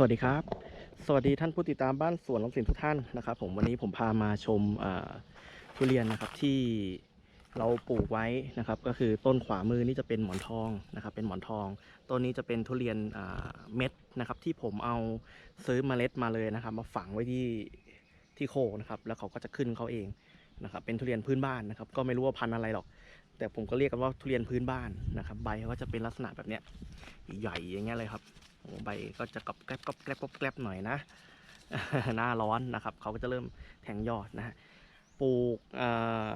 สวัสดีครับ สวัสดีท่านผู้ติดตามบ้านสวนลมสินทุกท่านนะครับ ผมวันนี้ผมพามาชมทุเรียนนะครับที่เราปลูกไว้นะครับ ก็คือต้นขวามือนี่จะเป็นหมอนทองนะครับ เป็นหมอนทองต้นนี้จะเป็นทุเรียนเม็ดนะครับ ที่ผมเอาซื้อมเมล็ดมาเลยนะครับ มาฝังไว้ที่ที่โคนะครับ แล้วเขาก็จะขึ้นเขาเองนะครับ เป็นทุเรียนพื้นบ้านนะครับ ก็ไม่รู้ว่าพันธุ์อะไรหรอก แต่ผมก็เรียกกันว่าทุเรียนพื้นบ้านนะครับ ใบเขาก็จะเป็นลักษณะแบบเนี้ยใหญ่อย่างเงี้ยเลยครับ ใบก็จะกรอบแกรบกรอบแกรบกรอบแกรบหน่อยนะ หน้าร้อนนะครับ เขาก็จะเริ่มแทงยอดนะฮะปลูกเอ่อ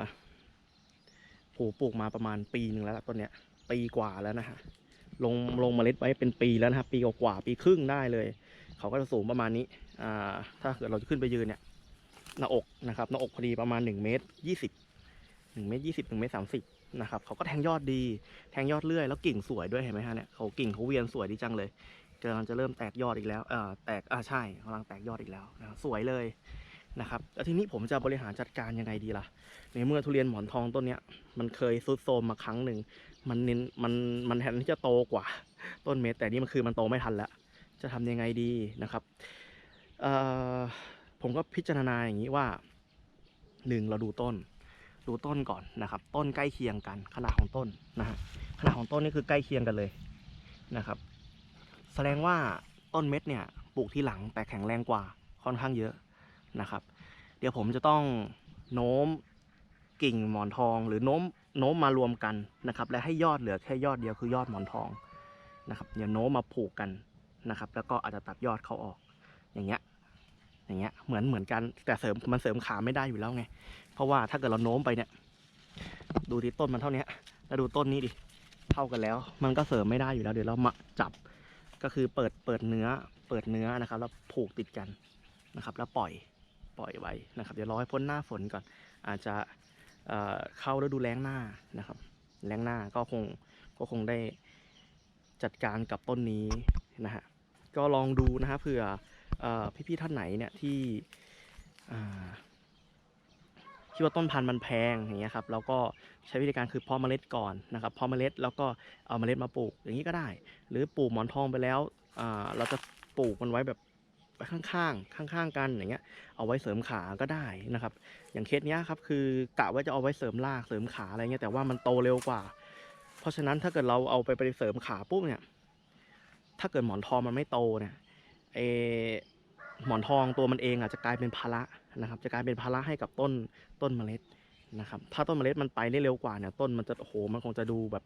ปลูกปลูกมาประมาณปีหนึ่งแล้วต้นเนี้ยปีกว่าแล้วนะฮะลงลงเมล็ดไว้เป็นปีแล้วนะครับปีกว่าปีครึ่งได้เลย เขาก็จะสูงประมาณนี้อ่าถ้าเกิดเราจะขึ้นไปยืนเนี่ยหน้าอกนะครับหน้าอกพอดีประมาณ1เมตร20 1เมตร20 1เมตร30นะครับเขาก็แทงยอดดี แทงยอดเรื่อยแล้วกิ่งสวยด้วยเห็นไหมฮะเนี่ยเขากิ่งเขาเวียนสวยดีจังเลย กำลังจะเริ่มแตกยอดอีกแล้วเอ่อแตกอ่าใช่กำลังแตกยอดอีกแล้วนะสวยเลยนะครับแล้วทีนี้ผมจะบริหารจัดการยังไงดีล่ะ ในเมื่อทุเรียนหมอนทองต้นเนี้ยมันเคยซุดโทมมาครั้งหนึ่งมันเน้นมันมันแทนที่จะโตกว่า ต้นเม็ดแต่นี่มันคือมันโตไม่ทันแล้ว จะทำยังไงดีนะครับเอ่อผมก็พิจารณาอย่างนี้ว่าหนึ่งเราดูต้น ดูต้นก่อนนะครับ ต้นใกล้เคียงกันขนาดของต้นนะฮะขนาดของต้นนี่คือใกล้เคียงกันเลยนะครับ แสดงว่าต้นเม็ดเนี่ยปลูกที่หลังแต่แข็งแรงกว่าค่อนข้างเยอะนะครับ เดี๋ยวผมจะต้องโน้มกิ่งหมอนทอง หรือโน้มโน้มมารวมกันนะครับ และให้ยอดเหลือแค่ยอดเดียวคือยอดหมอนทองนะครับเดี๋ยวโน้มมาผูกกันนะครับ แล้วก็อาจจะตัดยอดเขาออกอย่างเงี้ยอย่างเงี้ยเหมือนเหมือนกันแต่เสริมมันเสริมขาไม่ได้อยู่แล้วไง เพราะว่าถ้าเกิดเราโน้มไปเนี่ย ดูที่ต้นมันเท่านี้แล้วดูต้นนี้ดิเท่ากันแล้ว มันก็เสริมไม่ได้อยู่แล้วเดี๋ยวเรามาจับ ก็คือเปิดเปิดเนื้อเปิดเนื้อนะครับ แล้วผูกติดกันนะครับ แล้วปล่อยปล่อยไว้นะครับ เดี๋ยวรอให้พ้นหน้าฝนก่อน อาจจะเเข้าฤดูแล้งหน้านะครับ แล้งหน้าก็คงก็คงได้จัดการกับต้นนี้นะฮะก็ลองดูนะฮะเผื่อเอ่อพี่ๆท่านไหนเนี่ยที่ อ่าคิดว่าต้นพันธุ์มันแพงอย่างเงี้ยครับแล้วก็ใช้วิธีการคือเพาะเมล็ดก่อนนะครับเพาะเมล็ดแล้วก็เอาเมล็ดมาปลูกอย่างนี้ก็ได้ หรือปลูกหมอนทองไปแล้วเราจะปลูกมันไว้แบบไว้ข้างๆข้างๆกันอย่างเงี้ยเอาไว้เสริมขาก็ได้นะครับ อย่างเคสเนี้ยครับคือกะว่าจะเอาไว้เสริมรากเสริมขาอะไรเงี้ยแต่ว่ามันโตเร็วกว่า เพราะฉะนั้นถ้าเกิดเราเอาไปไปเสริมขาปุ๊บเนี่ยถ้าเกิดหมอนทองมันไม่โตเนี่ยเอ หมอนทองตัวมันเองอาจจะกลายเป็นภาระนะครับ จะกลายเป็นภาระให้กับต้นต้นเมล็ดนะครับ ถ้าต้นเมล็ดมันไปได้เร็วกว่าเนี่ยต้นมันจะโอ้โหมันคงจะดูแบบ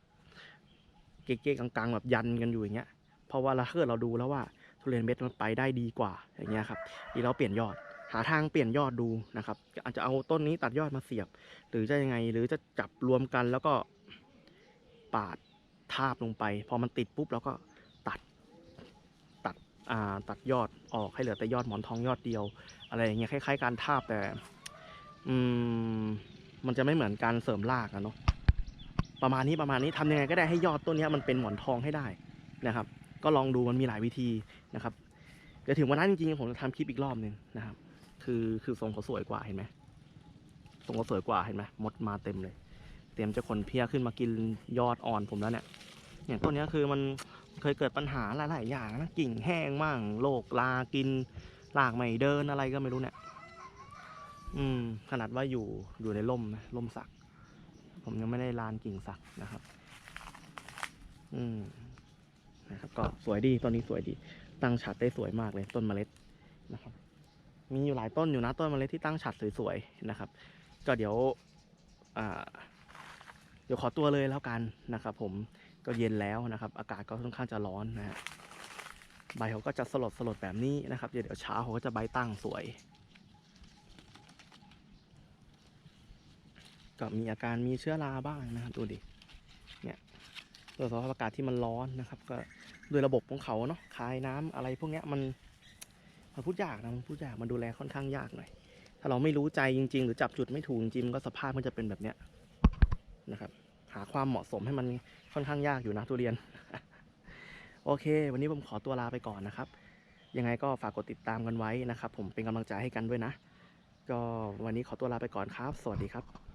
เก๊ๆกังๆแบบยันกันอยู่อย่างเงี้ยเพราะว่าเราเกิดเราดูแล้วว่าทุเรียนเม็ดมันไปได้ดีกว่าอย่างเงี้ยครับดีเราเปลี่ยนยอดหาทางเปลี่ยนยอดดูนะครับอาจจะเอาต้นนี้ตัดยอดมาเสียบ หรือจะยังไงหรือจะจับรวมกันแล้วก็ปาดทาบลงไป พอมันติดปุ๊บเราก็ ตัดยอดออกให้เหลือแต่ยอดหมอนทองยอดเดียว อะไรอย่างเงี้ยคล้าย ๆ การทาบแต่อืมมันจะไม่เหมือนการเสริมรากอะเนาะประมาณนี้ประมาณนี้ทำยังไงก็ได้ให้ยอดต้นนี้มันเป็นหมอนทองให้ได้นะครับ ก็ลองดูมันมีหลายวิธีนะครับเดี๋ยวถึงวันนั้นจริงๆผมจะทำคลิปอีกรอบหนึ่งนะครับ คือคือทรงเขาสวยกว่าเห็นไหมทรงเขาสวยกว่าเห็นไหมมดมาเต็มเลย เตรียมจะขนเพี้ยขึ้นมากินยอดอ่อนผมแล้วเนี่ยเนี่ยต้นนี้คือมัน เคยเกิดปัญหาหลาย ๆ อย่างนะกิ่งแห้งมั่งโรคลากินหลากไม่เดินอะไรก็ไม่รู้เนี่ยอืม ขนาดว่าอยู่อยู่ในร่มนะร่มสัก ผมยังไม่ได้ลานกิ่งสักนะครับ อืมนะครับ ก็สวยดีต้นนี้สวยดี ตั้งฉัดได้สวยมากเลยต้นเมล็ดนะครับ มีอยู่หลายต้นอยู่นะต้นเมล็ดที่ตั้งฉัดสวย ๆ นะครับ ก็เดี๋ยว อ่า เดี๋ยวขอตัวเลยแล้วกันนะครับ ผมก็เย็นแล้วนะครับ อากาศก็ค่อนข้างจะร้อนนะฮะใบเขาก็จะสลดสลดแบบนี้นะครับ เดี๋ยวเดี๋ยวเช้าเขาก็จะใบตั้งสวย ก็มีอาการมีเชื้อราบ้างนะครับดูดิเนี่ยโดยสภาพอากาศที่มันร้อนนะครับ ก็ด้วยระบบของเขาเนาะคายน้ำอะไรพวกเนี้ยมันมันพูดยากนะมันพูดยากมันดูแลค่อนข้างยากหน่อยถ้าเราไม่รู้ใจจริง ๆ หรือจับจุดไม่ถูกจริงๆก็สภาพมันจะเป็นแบบเนี้ย นะครับ หาความเหมาะสมให้มันค่อนข้างยากอยู่นะทุเรียน โอเค วันนี้ผมขอตัวลาไปก่อนนะครับ ยังไงก็ฝากกดติดตามกันไว้นะครับ ผมเป็นกำลังใจให้กันด้วยนะ ก็วันนี้ขอตัวลาไปก่อนครับ สวัสดีครับ